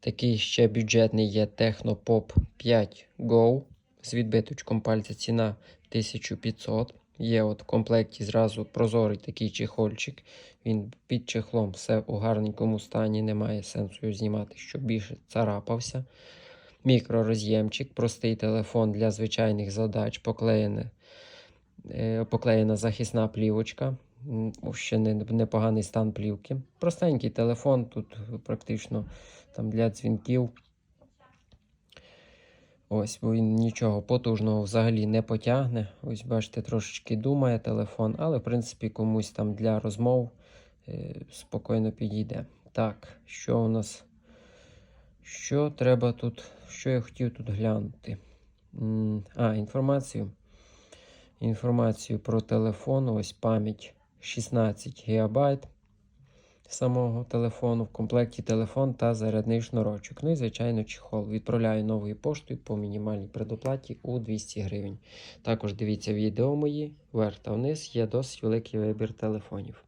Такий ще бюджетний є Technopop 5 Go з відбиточком пальця ціна 1500. Є от в комплекті зразу прозорий такий чехольчик. Він під чехлом все у гарненькому стані, немає сенсу його знімати, щоб більше царапався. Мікророз'ємчик, простий телефон для звичайних задач, поклеєне, е, поклеєна захисна плівочка. О, Ще не, непоганий стан плівки. Простенький телефон, тут практично там для дзвінків. Ось, бо він нічого потужного взагалі не потягне. Ось, бачите, трошечки думає телефон, але в принципі комусь там для розмов е, спокійно підійде. Так, що у нас? Що треба тут? Що я хотів тут глянути? М, А, інформацію. Інформацію про телефон. Ось пам'ять 16 ГБ самого телефону. В комплекті телефон та зарядний шнурочок. Ну і, звичайно, чехол. Відправляю новою поштою по мінімальній предоплаті у 200 гривень. Також дивіться відео мої вверх та вниз. Є досить великий вибір телефонів.